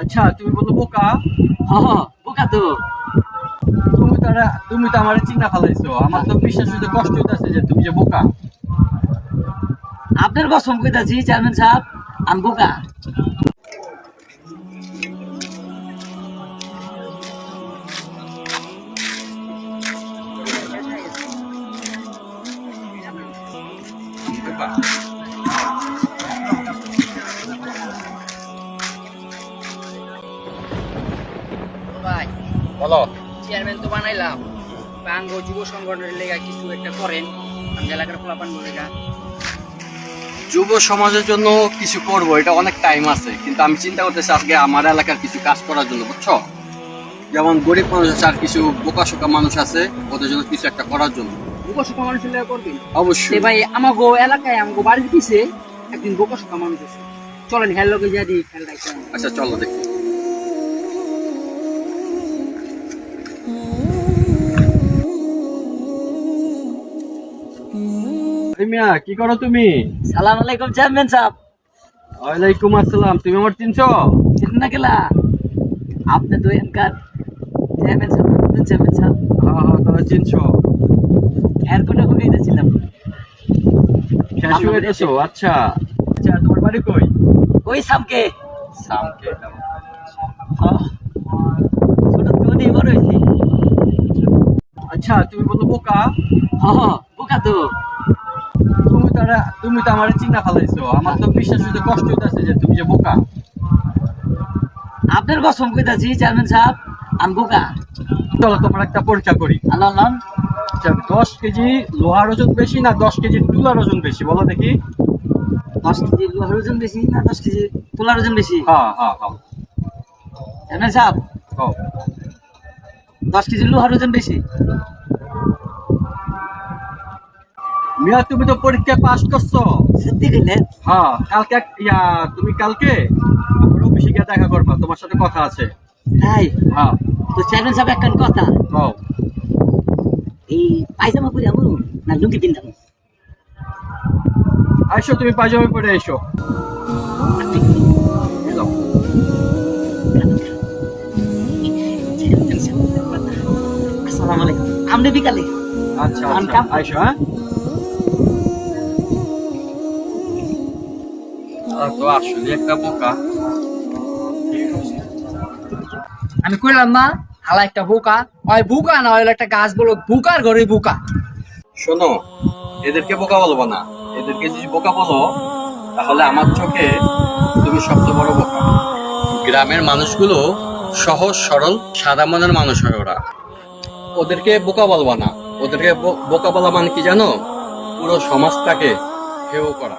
আচ্ছা তুমি বলো বোকা? হ হ, বোকা তো। তুমি তো তুমি তো আমার চিন্তা ফেলাইছো। আমার তো বিশ্বাস হইতে কষ্ট হইতেছে যে তুমি যে বোকা। আপনার কসম কইতাছি চেয়ারম্যান সাহেব আমি বোকা। বোকা বলো। চেয়ারম্যান তো বানাইলাম। বাঙ্গ যুব সংগঠনের লেগা কিছু একটা করেন। আমি এলাকার লেগা যুব সমাজের জন্য কিছু করব এটা অনেক টাইম আছে। কিন্তু আমি চিন্তা করতেছি আজকে আমার এলাকার কিছু কাজ করার জন্য বুঝছ? যেমন গরিব মানুষ আছে আর কিছু বোকা শোকা মানুষ আছে ওদের জন্য কিছু একটা করার জন্য। বোকা শোকা মানুষের লেগা করবি? অবশ্যই। ভাই আমাগো এলাকায় আমাগো বাড়ির পিছে একদিন বোকা শোকা মানুষ আছে। চলেন হেল লোকে যা দিই আচ্ছা চলো দেখি। মিয়া কি করো তুমি? সালাম আলাইকুম চেয়ারম্যান সাহেব। ওয়ালাইকুম আসসালাম তুমি আমার চিনছো? চিনেন না গেলা আপনি তো এনকার চেয়ারম্যান সাহেব চেয়ারম্যান সাহেব। হ্যাঁ হ্যাঁ তাহলে চিনছো। এর কোটা হয়ে গেছো আচ্ছা। আচ্ছা তোমার বাড়ি কই? ওই সামকে। সামকে ছোট তো দিয়ে বড় আচ্ছা তুমি বলো বোকা? হ হ, বোকা তো। তুমি তো তুমি তো আমার চিন্তা ফেলাইছো। আমার তো বিশ্বাস হইতে কষ্ট হইতেছে যে তুমি যে বোকা। আপনার কসম কইতাছি চেয়ারম্যান সাহেব আমি বোকা। চলো তোমার একটা পরীক্ষা করি। আল্লাহ দশ কেজি লোহার ওজন বেশি না দশ কেজি তুলার ওজন বেশি? বলো দেখি। দশ কেজি লোহার ওজন বেশি না দশ কেজি তোলার ওজন বেশি? হ্যাঁ হ্যাঁ হ্যাঁ। চেয়ারম্যান সাহেব দশ কেজি লোহার ওজন বেশি? মিয়া তুমি তো পরীক্ষা পাস করছ। সত্যি হ্যাঁ কালকে ইয়া তুমি কালকে আমার অফিসে গিয়ে দেখা করবা তোমার সাথে কথা আছে। তাই? হ্যাঁ। তো চেয়ারম্যান সাহেব একটা কথা। হও এই পায়জামা পরে আমু না লুঙ্গি পিন্ধাবো আইসো তুমি পায়জামা পরে এসো। আসসালামু আলাইকুম। আমনে বিকালে। আচ্ছা আচ্ছা আইসো হ্যাঁ? আর তো আসলে একটা বোকা। আমি কইলাম না হালা একটা বোকা। ওই বোকা না ওই একটা গাছ বলো বোকার ঘরে বোকা। শোনো এদেরকে বোকা বলব না। এদেরকে যদি বোকা বলো তাহলে আমার চোখে তুমি সবচেয়ে বড় বোকা। গ্রামের মানুষগুলো সহজ সরল সাদা মনের মানুষ হয় ওরা। ওদেরকে বোকা বলব না। ওদেরকে বোকা বলা মানে কি জানো? পুরো সমাজটাকে হেও করা।